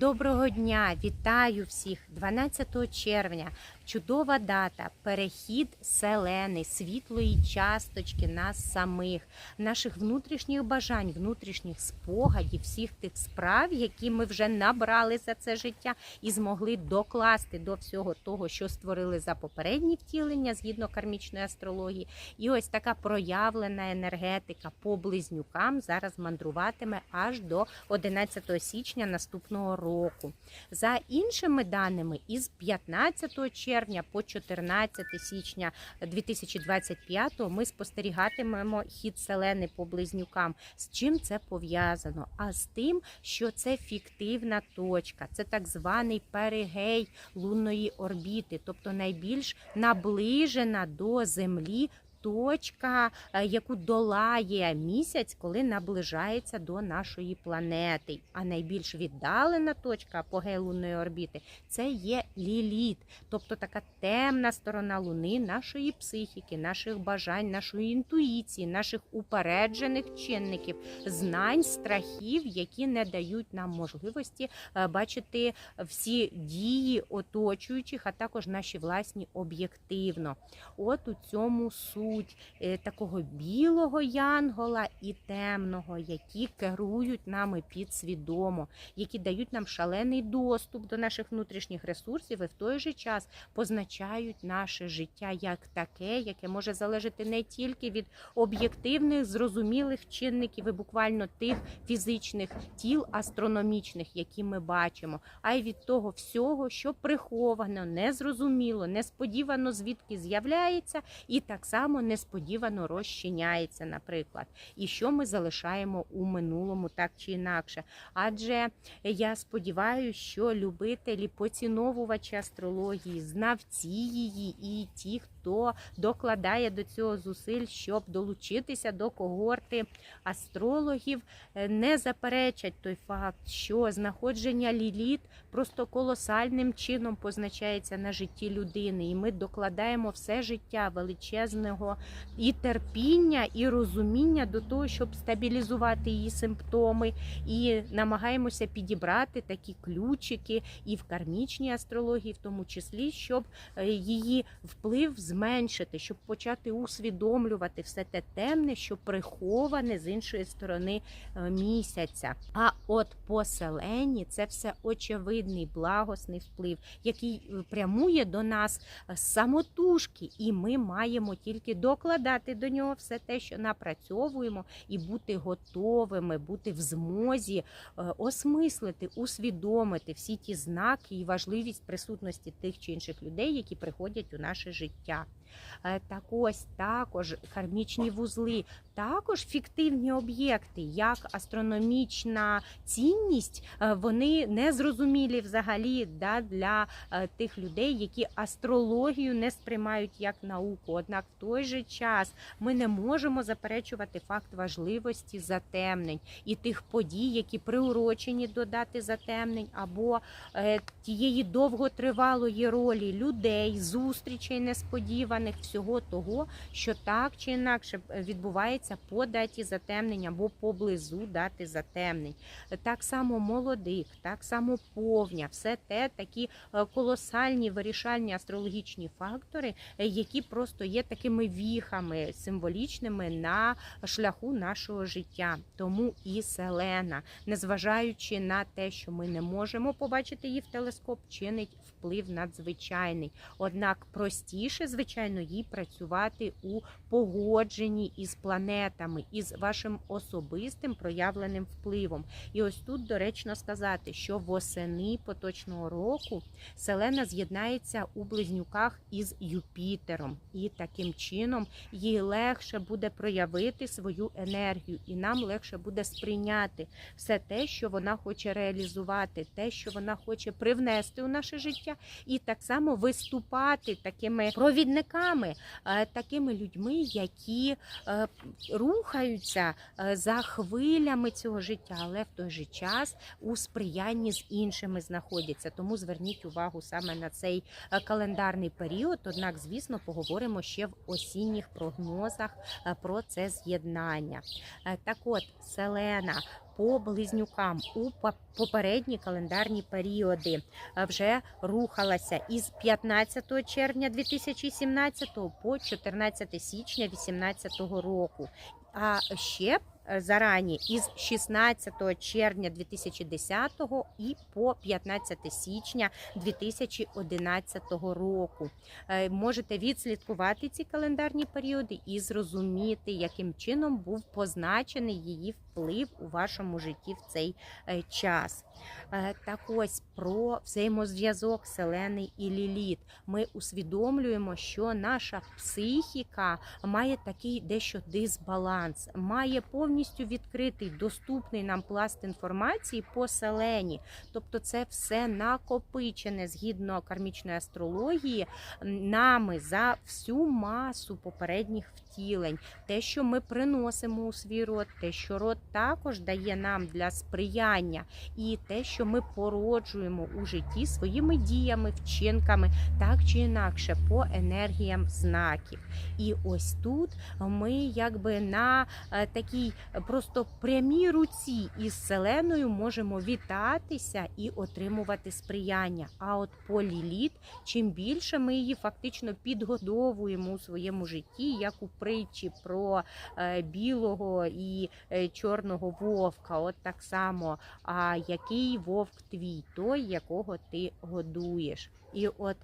Доброго дня! Вітаю всіх! 12 червня. Чудова дата. Перехід селени, світлої часточки нас самих, наших внутрішніх бажань, внутрішніх спогадів, всіх тих справ, які ми вже набрали за це життя і змогли докласти до всього того, що створили за попередні втілення згідно кармічної астрології. І ось така проявлена енергетика по близнюкам зараз мандруватиме аж до 11 січня наступного року. За іншими даними, із 15 червня по 14 січня 2025 ми спостерігатимемо хід селени по близнюкам. З чим це пов'язано? А з тим, що це фіктивна точка, це так званий перигей лунної орбіти, тобто найбільш наближена до Землі. Точка, е, яку долає місяць, коли наближається до нашої планети. А найбільш віддалена точка апогею лунної орбіти це є ліліт, тобто така темна сторона луни нашої психіки, наших бажань, нашої інтуїції, наших упереджених чинників, знань, страхів, які не дають нам можливості е, бачити всі дії оточуючих, а також наші власні об'єктивно. От у цьому суть е, такого білого янгола і темного, які керують нами підсвідомо, які дають нам шалений доступ до наших внутрішніх ресурсів і в той же час позначають наше життя як таке, яке може залежати не тільки від об'єктивних, зрозумілих чинників і буквально тих фізичних тіл астрономічних, які ми бачимо, а й від того всього, що приховано, незрозуміло, несподівано звідки з'являється, і так само несподівано розчиняється, наприклад. І що ми залишаємо у минулому, так чи інакше. Адже я сподіваюся, що любителі, поціновувачі астрології, знавці її і ті, хто докладає до цього зусиль, щоб долучитися до когорти астрологів, е, не заперечать той факт, що знаходження ліліт просто колосальним чином позначається на житті людини, і ми докладаємо все життя величезного і терпіння, і розуміння до того, щоб стабілізувати її симптоми, і намагаємося підібрати такі ключики і в кармічній астрології, в тому числі, щоб е, її вплив зменшити, щоб почати усвідомлювати все те темне, що приховане з іншої сторони е, місяця. А от по селені це все очевидний благосний вплив, який е, прямує до нас самотужки, і ми маємо тільки докладати до нього все те, що напрацьовуємо, і бути готовими, бути в змозі е, осмислити, усвідомити всі ті знаки і важливість присутності тих чи інших людей, які приходять у наше життя. Е, Так ось також кармічні вузли, також фіктивні об'єкти, як астрономічна цінність, е, вони не зрозумілі взагалі да, для е, тих людей, які астрологію не сприймають як науку. Однак в той же час ми не можемо заперечувати факт важливості затемнень і тих подій, які приурочені до дати затемнень, або е, тієї довготривалої ролі людей, зустрічей несподіваних, всього того, що так чи інакше відбувається по даті затемнень або поблизу дати затемнень. Так само молодих, так само повня, все те такі е, колосальні вирішальні астрологічні фактори, е, які просто є такими віхами символічними на шляху нашого життя. Тому і селена, незважаючи на те, що ми не можемо побачити її в телескоп, чинить вплив надзвичайний. Однак простіше, звичайно, їй працювати у погодженні із планетами, із вашим особистим проявленим впливом. І ось тут доречно сказати, що восени поточного року Селена з'єднається у близнюках із Юпітером, і таким чином їй легше буде проявити свою енергію, і нам легше буде сприйняти все те, що вона хоче реалізувати, те, що вона хоче привнести у наше життя, і так само виступати такими провідниками, е, такими людьми, які е, рухаються е, за хвилями цього життя, але в той же час у сприянні з іншими знаходяться. Тому зверніть увагу саме на цей е, календарний період. Однак, звісно, поговоримо ще в осінніх прогнозах про це з'єднання. Так от, Селена по близнюкам у попередні календарні періоди е, вже рухалася із 15 червня 2017 по 14 січня 2018 року. А ще е, зарані із 16 червня 2010 і по 15 січня 2011 року. Е, Можете відслідкувати ці календарні періоди і зрозуміти, яким чином був позначений її вплив у вашому житті в цей е, час. Е, Так ось про взаємозв'язок Селени і Ліліт. Ми усвідомлюємо, що наша психіка має такий дещо дисбаланс, має повністю відкритий доступний нам пласт інформації по селені. Тобто, це все накопичене згідно кармічної астрології нами за всю масу попередніх втілень. Те, що ми приносимо у свій род, те, що род також дає нам для сприяння, і те, що ми породжуємо у житті своїми діями, вчинками, так чи інакше, по енергіям знаків. І ось тут ми якби на е, такій просто прямій руці із Селеною можемо вітатися і отримувати сприяння. А от по Ліліт, чим більше ми її фактично підгодовуємо у своєму житті, як у притчі про е, білого і е, чорного вовка, от так само, а який вовк твій, той, якого ти годуєш. І от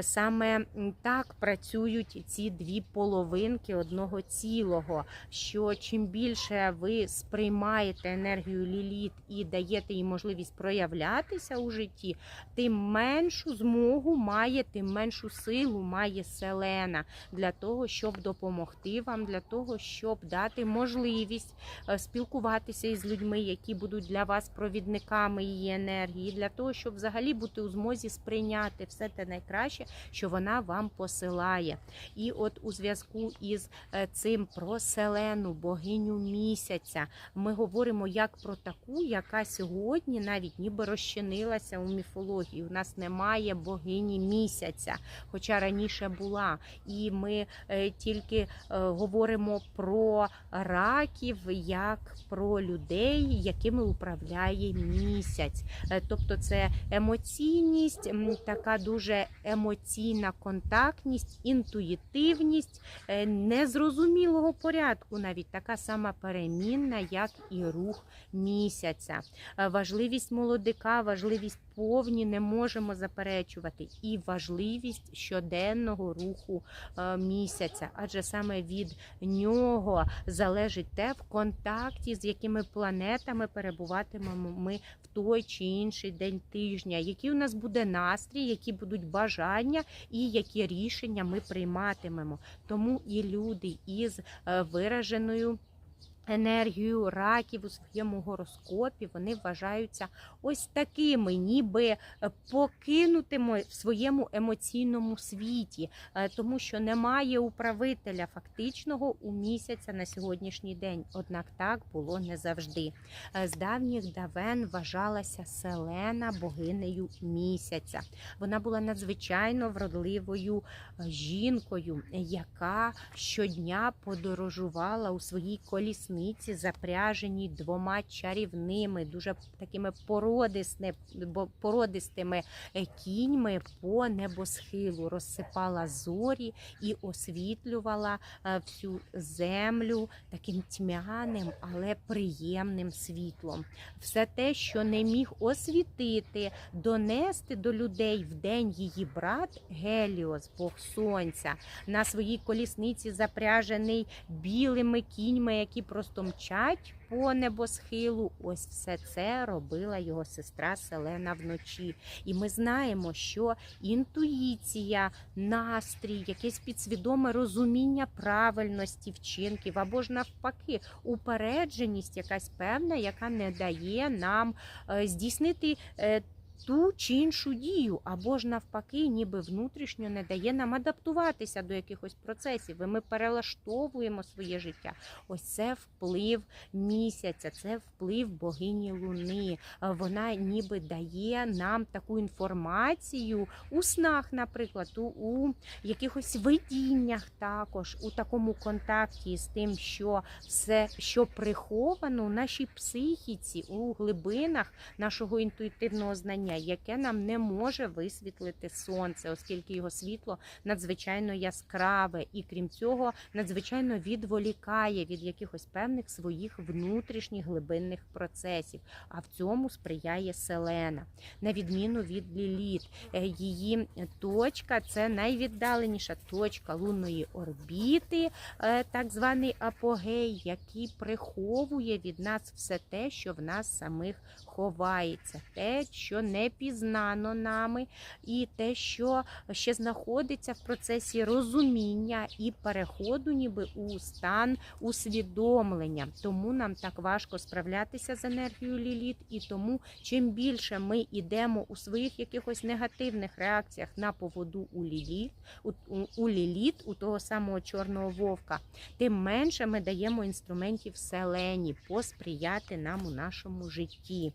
саме так працюють ці дві половинки одного цілого. Що чим більше ви сприймаєте енергію ліліт і даєте їй можливість проявлятися у житті, тим меншу змогу має, тим меншу силу має селена для того, щоб допомогти вам, для того, щоб дати можливість е, спілкуватися із людьми, які будуть для вас провідниками її енергії, для того, щоб взагалі бути у змозі сприйняти все те найкраще, що вона вам посилає. І от у зв'язку із е, цим про селену, богиню місяця, ми говоримо як про таку, яка сьогодні навіть ніби розчинилася у міфології. У нас немає богині місяця, хоча раніше була. І ми е, тільки е, говоримо про раків як про людей, якими управляє місяць. Тобто це емоційність, така дуже емоційна контактність, інтуїтивність, е, незрозумілого порядку, навіть така сама перемінна, як і рух місяця. Е, Важливість молодика, важливість повні не можемо заперечувати, і важливість щоденного руху е, місяця, адже саме від нього залежить те, в контакті з якими планетами перебуватимемо ми в той чи інший день тижня, який у нас буде настрій, які будуть бажання і які рішення ми прийматимемо. Тому і люди із е, вираженою. Енергію раків у своєму гороскопі вони вважаються ось такими, ніби е, покинутими в своєму емоційному світі, е, тому що немає управителя фактичного у місяця на сьогоднішній день. Однак так було не завжди. Е, З давніх давен вважалася Селена богинею місяця. Вона була надзвичайно вродливою жінкою, яка щодня подорожувала у своїй колісниці, запряженій двома чарівними, дуже такими породистими е, кіньми по небосхилу, розсипала зорі і освітлювала е, всю землю таким тьмяним, але приємним світлом. Все те, що не міг освітити, донести до людей в день її брат Геліос, Бог Сонця, на своїй колісниці запряжений білими кіньми, які просто мчать по небосхилу. Ось все це робила його сестра Селена вночі. І ми знаємо, що інтуїція, настрій, якесь підсвідоме розуміння правильності вчинків або ж навпаки, упередженість якась певна, яка не дає нам е, здійснити. Ту чи іншу дію, або ж навпаки, ніби внутрішньо не дає нам адаптуватися до якихось процесів. І ми перелаштовуємо своє життя. Ось це вплив місяця, це вплив богині Луни. Е, Вона ніби дає нам таку інформацію у снах, наприклад, у якихось видіннях також, у такому контакті з тим, що все, що приховано у нашій психіці, у глибинах нашого інтуїтивного знання, яке нам не може висвітлити сонце, оскільки його світло надзвичайно яскраве, і крім цього, надзвичайно відволікає від якихось певних своїх внутрішніх глибинних процесів. А в цьому сприяє Селена, на відміну від Ліліт. Е, Її точка це найвіддаленіша точка лунної орбіти, е, так званий апогей, який приховує від нас все те, що в нас самих ховається, те, що не пізнано нами, і те, що ще знаходиться в процесі розуміння і переходу, ніби у стан усвідомлення. Тому нам так важко справлятися з енергією ліліт, і тому чим більше ми йдемо у своїх якихось негативних реакціях на поводу у ліліт, у, у, у ліліт, у того самого чорного вовка, тим менше ми даємо інструментів селені посприяти нам у нашому житті.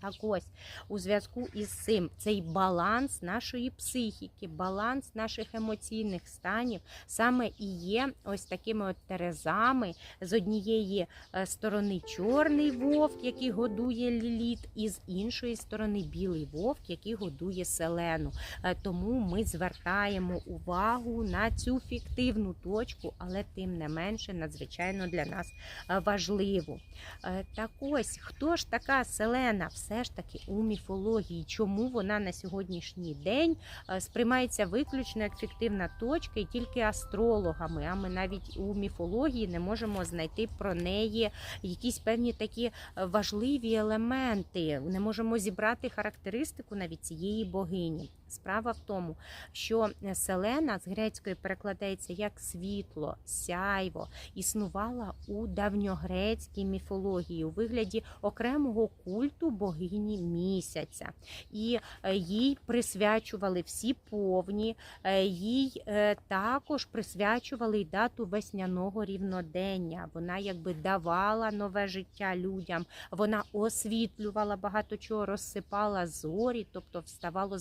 Так ось у зв'язку із цим цей баланс нашої психіки, баланс наших емоційних станів саме і є ось такими от терезами з однієї е, сторони чорний вовк, який годує ліліт, і з іншої сторони білий вовк, який годує селену. Е, Тому ми звертаємо увагу на цю фіктивну точку, але тим не менше надзвичайно для нас е, важливу. Е, Так ось, хто ж така селена? Все ж таки у міфології, чому вона на сьогоднішній день е, сприймається виключно як фіктивна точка і тільки астрологами. А ми навіть у міфології не можемо знайти про неї якісь певні такі е, важливі елементи. Не можемо зібрати характеристику навіть цієї богині. Справа в тому, що Селена з грецької перекладається як світло, сяйво, існувала у давньогрецькій міфології у вигляді окремого культу богині місяця, і е, їй присвячували всі повні, е, їй е, також присвячували й дату весняного рівнодення. Вона якби давала нове життя людям, вона освітлювала багато чого, розсипала зорі, тобто вставало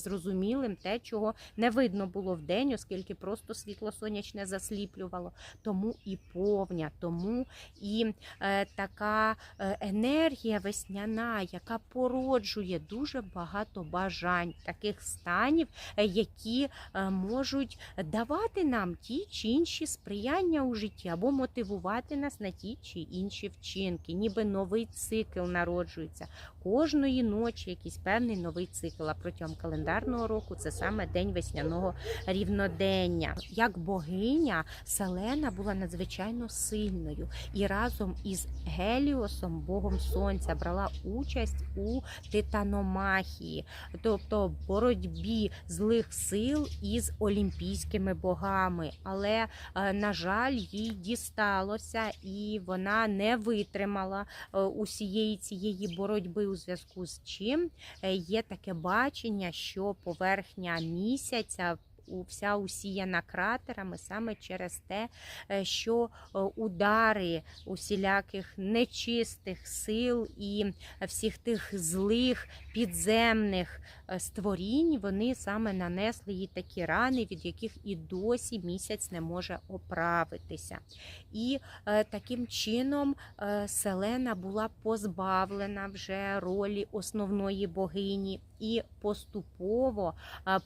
зрозумілим те, чого не видно було вдень, оскільки просто світло сонячне засліплювало. Тому і повня, тому і е, така е, енергія весняна, яка породжує дуже багато бажань, таких станів, е, які е, можуть давати нам ті чи інші сприяння у житті або мотивувати нас на ті чи інші вчинки, ніби новий цикл народжується. Кожної ночі якийсь певний новий цикл. А протягом календарного року це саме день весняного рівнодення. Як богиня Селена була надзвичайно сильною і разом із Геліосом, богом сонця, брала участь у титаномахії, тобто боротьбі злих сил із олімпійськими богами. Але, е, на жаль, їй дісталося, і вона не витримала е, усієї цієї боротьби, у зв'язку з чим е, є таке бачення, що поверхня місяця. Вся усіяна кратерами саме через те, е, що е, удари усіляких нечистих сил і всіх тих злих підземних е, створінь, вони саме нанесли їй такі рани, від яких і досі місяць не може оправитися. І таким чином Селена була позбавлена вже ролі основної богині, і поступово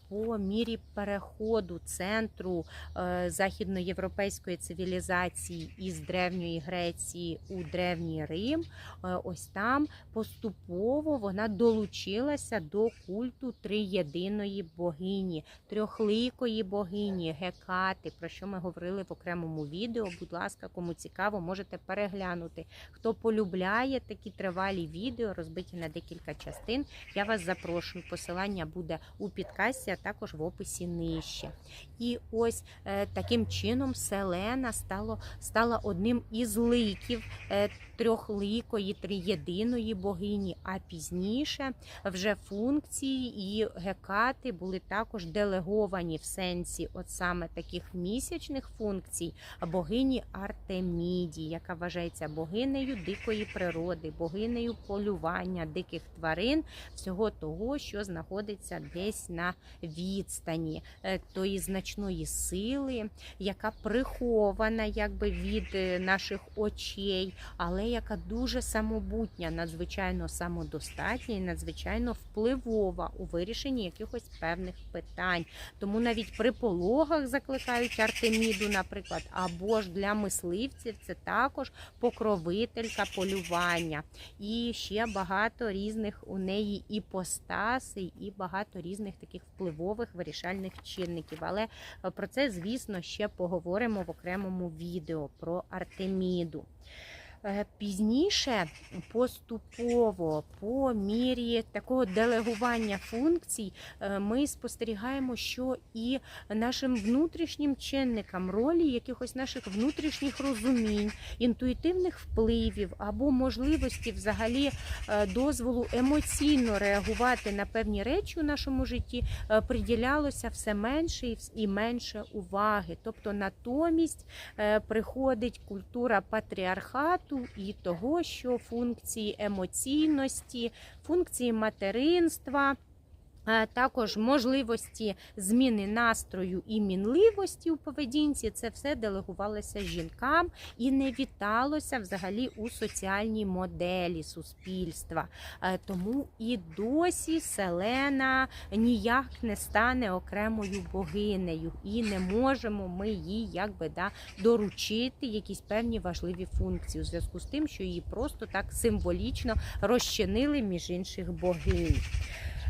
по мірі переходу центру е, західноєвропейської цивілізації із древньої Греції у древній Рим, е, ось там поступово вона долучилася до культу триєдиної богині, трьохликої богині Гекати, про що ми говорили в окремому відео. Будь ласка, кому цікаво, можете переглянути. Хто полюбляє такі тривалі відео, розбиті на декілька частин, я вас запрошую. Посилання буде у підкасті, а також в описі нижче. І ось е, таким чином Селена стало, стала одним із ликів е, трьохликої, триєдиної богині. А пізніше вже функції і гекати були також делеговані в сенсі от саме таких місячних функцій богині Артеміді, яка вважається богинею дикої природи, богинею полювання диких тварин, всього того, що знаходиться десь на відстані е, тої значної сили, яка прихована якби від е, наших очей, але яка дуже самобутня, надзвичайно самодостатня і надзвичайно впливова у вирішенні якихось певних питань. Тому навіть при пологах закликають Артеміду, наприклад, або ж для мисливців це також покровителька полювання. І ще багато різних у неї іпостасей, і багато різних таких впливових вирішальних чинників. Але е, про це, звісно, ще поговоримо в окремому відео про Артеміду. Е, Пізніше поступово, по мірі такого делегування функцій, е, ми спостерігаємо, що і нашим внутрішнім чинникам ролі якихось наших внутрішніх розумінь, інтуїтивних впливів або можливості взагалі е, дозволу емоційно реагувати на певні речі у нашому житті, приділялося все менше і менше уваги. Тобто натомість приходить культура патріархату і того, що функції емоційності, функції материнства. Е, Також можливості зміни настрою і мінливості у поведінці, це все делегувалося жінкам і не віталося взагалі у соціальній моделі суспільства. Е, Тому і досі Селена ніяк не стане окремою богинею, і не можемо ми їй якби да доручити якісь певні важливі функції у зв'язку з тим, що її просто так символічно розчинили між інших богинь.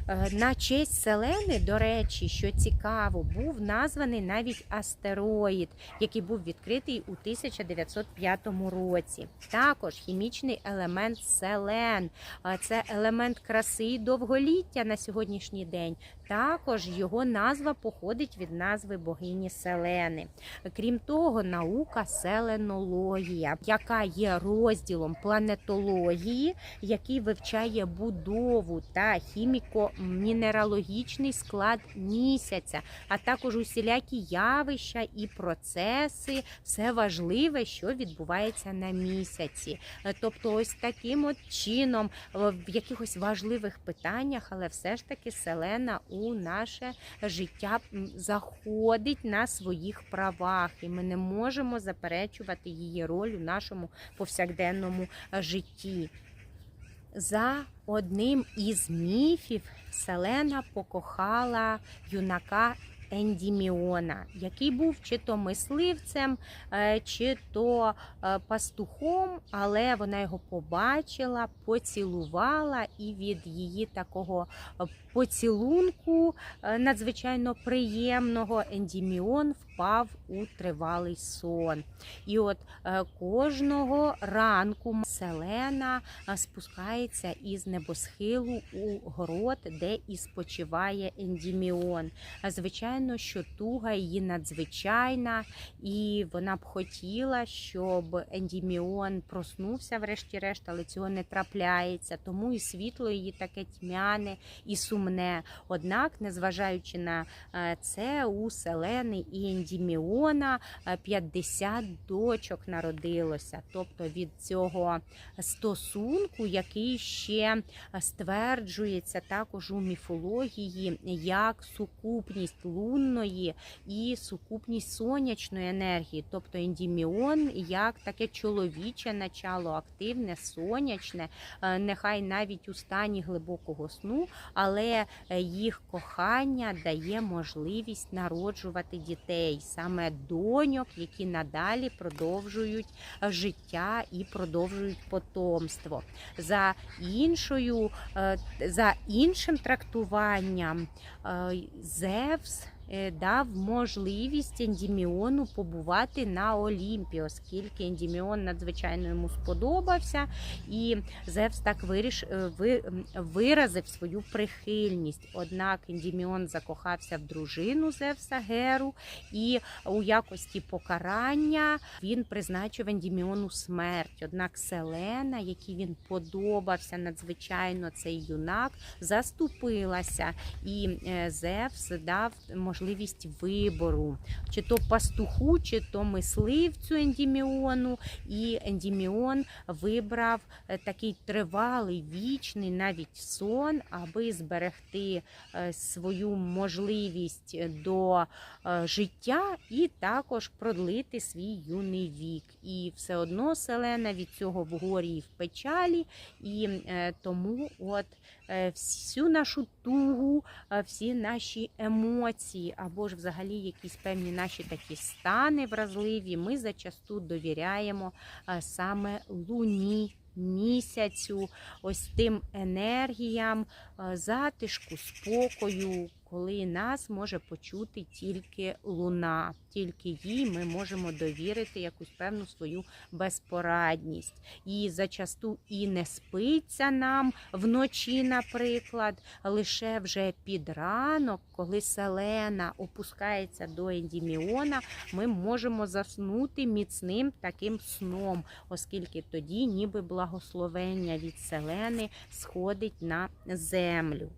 Е, На честь Селени, до речі, що цікаво, був названий навіть астероїд, який був відкритий у 1905 році. Також хімічний елемент селен. Е, Це елемент краси і довголіття на сьогоднішній день. Також його назва походить від назви богині Селени. Крім того, наука селенологія, яка є розділом планетології, який вивчає будову та хіміко-мінералогічний склад місяця, а також усілякі явища і процеси, все важливе, що відбувається на місяці. Тобто, ось таким от чином в якихось важливих питаннях, але все ж таки селена у наше життя заходить на своїх правах, і ми не можемо заперечувати її роль у нашому повсякденному е, житті. За одним із міфів Селена покохала юнака Ендіміона, який був чи то мисливцем, е, чи то е, пастухом, але вона його побачила, поцілувала, і від її такого е, поцілунку надзвичайно приємного Ендіміон впав у тривалий сон. І от е, кожного ранку Селена е, спускається із небосхилу у город, де і спочиває Ендіміон. Звичайно, що туга її надзвичайна, і вона б хотіла, щоб Ендіміон проснувся, врешті-решт, але цього не трапляється. Тому і світло її таке тьмяне і сумне. Однак, незважаючи на е, це, у Селени і Ендіміона е, 50 дочок народилося. Тобто від цього стосунку, який ще стверджується також у міфології як сукупність лунної і сукупність сонячної енергії, тобто ендіміон як таке чоловіче начало, активне, сонячне, е, нехай навіть у стані глибокого сну, але е, їх кохання дає можливість народжувати дітей, саме доньок, які надалі продовжують е, життя і продовжують потомство. За іншою, е, за іншим трактуванням, е, Зевс. Е, дав можливість Ендіміону побувати на Олімпі, оскільки Ендіміон надзвичайно йому сподобався, і Зевс так виріш, е, ви, виразив свою прихильність. Однак Ендіміон закохався в дружину Зевса Геру, і у якості покарання він призначив Ендіміону смерть. Однак Селена, якій він подобався надзвичайно цей юнак, заступилася, і е, Зевс дав можливість вибору, чи то пастуху, чи то мисливцю Ендіміону. І Ендіміон вибрав е, такий тривалий, вічний навіть сон, аби зберегти е, свою можливість до е, життя і також продлити свій юний вік. І все одно Селена від цього в горі і в печалі, і тому от всю нашу тугу, е, всі наші емоції, або ж взагалі якісь певні наші такі стани вразливі, ми зачасту довіряємо е, саме луні. Місяцю, ось тим енергіям, е, затишку, спокою, коли нас може почути тільки луна, тільки їй ми можемо довірити якусь певну свою безпорадність. І зачасту і не спиться нам вночі, наприклад, лише вже під ранок, коли селена опускається до ендіміона, ми можемо заснути міцним таким сном, оскільки тоді ніби благословення від селени сходить на землю.